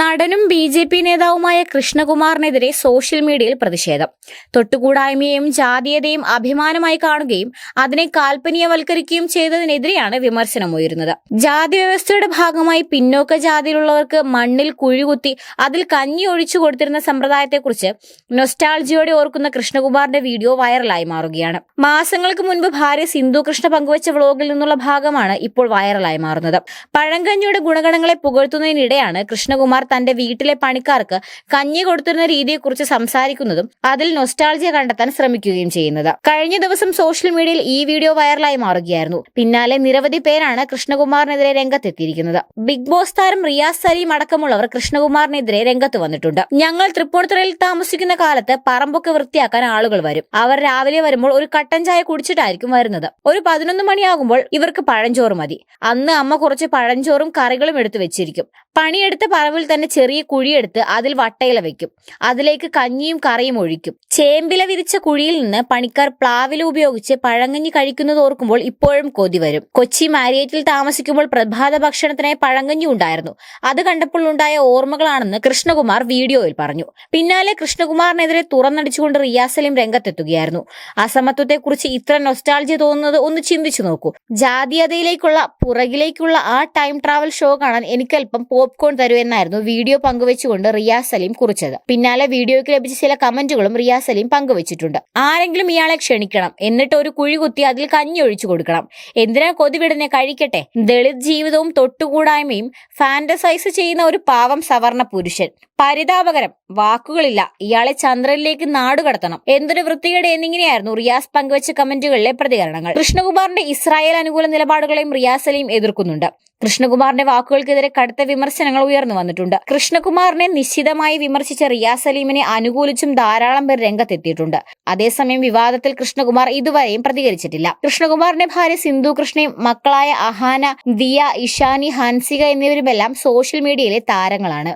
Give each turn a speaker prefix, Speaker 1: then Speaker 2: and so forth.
Speaker 1: നടനും B J P നേതാവുമായ കൃഷ്ണകുമാറിനെതിരെ social മീഡിയയിൽ പ്രതിഷേധം. തൊട്ടുകൂടായ്മയെയും ജാതീയതയും അഭിമാനമായി കാണുകയും അതിനെ കാൽപ്പനീയവൽക്കരിക്കുകയും ചെയ്തതിനെതിരെയാണ് വിമർശനമുയരുന്നത്. ജാതി വ്യവസ്ഥയുടെ ഭാഗമായി പിന്നോക്ക ജാതിയിലുള്ളവർക്ക് മണ്ണിൽ കുഴികുത്തി അതിൽ കഞ്ഞി ഒഴിച്ചു കൊടുത്തിരുന്ന സമ്പ്രദായത്തെക്കുറിച്ച് നൊസ്റ്റാൾജിയോടെ ഓർക്കുന്ന കൃഷ്ണകുമാറിന്റെ വീഡിയോ വൈറലായി മാറുകയാണ്. മാസങ്ങൾക്ക് മുൻപ് ഭാര്യ സിന്ധു കൃഷ്ണ പങ്കുവച്ച വ്ളോഗിൽ നിന്നുള്ള ഭാഗമാണ് ഇപ്പോൾ വൈറലായി മാറുന്നത്. പഴങ്കഞ്ഞിയുടെ ഗുണഗണങ്ങളെ പുകഴ്ത്തുന്നതിനിടെയാണ് കൃഷ്ണകുമാർ തന്റെ വീട്ടിലെ പണിക്കാർക്ക് കഞ്ഞി കൊടുത്തിരുന്ന രീതിയെക്കുറിച്ച് സംസാരിക്കുന്നതും അതിൽ നൊസ്റ്റാൾജിയ കണ്ടെത്താൻ ശ്രമിക്കുകയും ചെയ്യുന്നത്. കഴിഞ്ഞ ദിവസം സോഷ്യൽ മീഡിയയിൽ ഈ വീഡിയോ വൈറലായി മാറുകയായിരുന്നു. പിന്നാലെ നിരവധി പേരാണ് കൃഷ്ണകുമാറിനെതിരെ രംഗത്തെത്തിയിരിക്കുന്നത്. ബിഗ് ബോസ് താരം റിയാസ് സലീം അടക്കമുള്ളവർ കൃഷ്ണകുമാറിനെതിരെ രംഗത്ത് വന്നിട്ടുണ്ട്. ഞങ്ങൾ തൃപ്പൂണിത്തുറയിൽ താമസിക്കുന്ന കാലത്ത് പറമ്പൊക്കെ വൃത്തിയാക്കാൻ ആളുകൾ വരും. അവർ രാവിലെ വരുമ്പോൾ ഒരു കട്ടൻ ചായ കുടിച്ചിട്ടായിരിക്കും വരുന്നത്. ഒരു പതിനൊന്ന് മണിയാകുമ്പോൾ ഇവർക്ക് പഴഞ്ചോറ് മതി. അന്ന് അമ്മ കുറച്ച് പഴഞ്ചോറും കറികളും എടുത്തു വെച്ചിരിക്കും. പണിയെടുത്ത പറമ്പിൽ തന്നെ ചെറിയ കുഴിയെടുത്ത് അതിൽ വട്ടയില വെക്കും. അതിലേക്ക് കഞ്ഞിയും കറിയും ഒഴിക്കും. ചേമ്പില വിരിച്ച കുഴിയിൽ നിന്ന് പണിക്കാർ പ്ലാവില ഉപയോഗിച്ച് പഴങ്കഞ്ഞി കഴിക്കുന്നത് ഓർക്കുമ്പോൾ ഇപ്പോഴും കൊതി വരും. കൊച്ചി മാരിയേറ്റിൽ താമസിക്കുമ്പോൾ പ്രഭാത ഭക്ഷണത്തിനായി പഴങ്കഞ്ഞി ഉണ്ടായിരുന്നു. അത് കണ്ടപ്പോൾ ഉണ്ടായ ഓർമ്മകളാണെന്ന് കൃഷ്ണകുമാർ വീഡിയോയിൽ പറഞ്ഞു. പിന്നാലെ കൃഷ്ണകുമാറിനെതിരെ തുറന്നടിച്ചുകൊണ്ട് റിയാസലിം സലീം രംഗത്തെത്തുകയായിരുന്നു. അസമത്വത്തെക്കുറിച്ച് ഇത്ര നൊസ്റ്റാൾജി തോന്നുന്നത് ഒന്ന് ചിന്തിച്ചു നോക്കൂ. ജാതീയതയിലേക്കുള്ള പുറകിലേക്കുള്ള ആ ടൈം ട്രാവൽ ഷോ കാണാൻ എനിക്കല്പം പോപ്കോൺ തരൂ എന്നായിരുന്നു വീഡിയോ പങ്കുവെച്ചുകൊണ്ട് റിയാസ് സലീം കുറിച്ചത്. പിന്നാലെ വീഡിയോയ്ക്ക് ലഭിച്ച ചില കമന്റുകളും റിയാസ് സലീം പങ്കുവച്ചിട്ടുണ്ട്. ആരെങ്കിലും ഇയാളെ ക്ഷണിക്കണം. എന്നിട്ട് ഒരു കുഴി കുത്തി അതിൽ കഞ്ഞി ഒഴിച്ചു കൊടുക്കണം. എന്തിനാ കൊതിവിടനെ കഴിക്കട്ടെ. ദളിത് ജീവിതവും തൊട്ടുകൂടായ്മയും ഫാന്റസൈസ് ചെയ്യുന്ന ഒരു പാവം സവർണ പുരുഷൻ. പരിതാപകരം. വാക്കുകളില്ല. ഇയാളെ ചന്ദ്രനിലേക്ക് നാടുകടത്തണം എന്തൊരു വൃത്തികേട് എന്നിങ്ങനെയായിരുന്നു റിയാസ് പങ്കുവച്ച കമന്റുകളിലെ പ്രതികരണങ്ങൾ. കൃഷ്ണകുമാറിന്റെ ഇസ്രായേൽ അനുകൂല നിലപാടുകളെയും റിയാസ് സലീം എതിർക്കുന്നുണ്ട്. കൃഷ്ണകുമാറിന്റെ വാക്കുകൾക്കെതിരെ കടുത്ത വിമർശനങ്ങൾ ഉയർന്നു വന്നിട്ടുണ്ട്. കൃഷ്ണകുമാറിനെ നിശ്ചിതമായി വിമർശിച്ച റിയാസ് സലീമിനെ അനുകൂലിച്ചും ധാരാളം പേർ രംഗത്തെത്തിയിട്ടുണ്ട്. അതേസമയം വിവാദത്തിൽ കൃഷ്ണകുമാർ ഇതുവരെയും പ്രതികരിച്ചിട്ടില്ല. കൃഷ്ണകുമാറിന്റെ ഭാര്യ സിന്ധു കൃഷ്ണയും മക്കളായ അഹാന ദിയ ഇഷാനി ഹൻസിക എന്നിവരുമെല്ലാം സോഷ്യൽ മീഡിയയിലെ താരങ്ങളാണ്.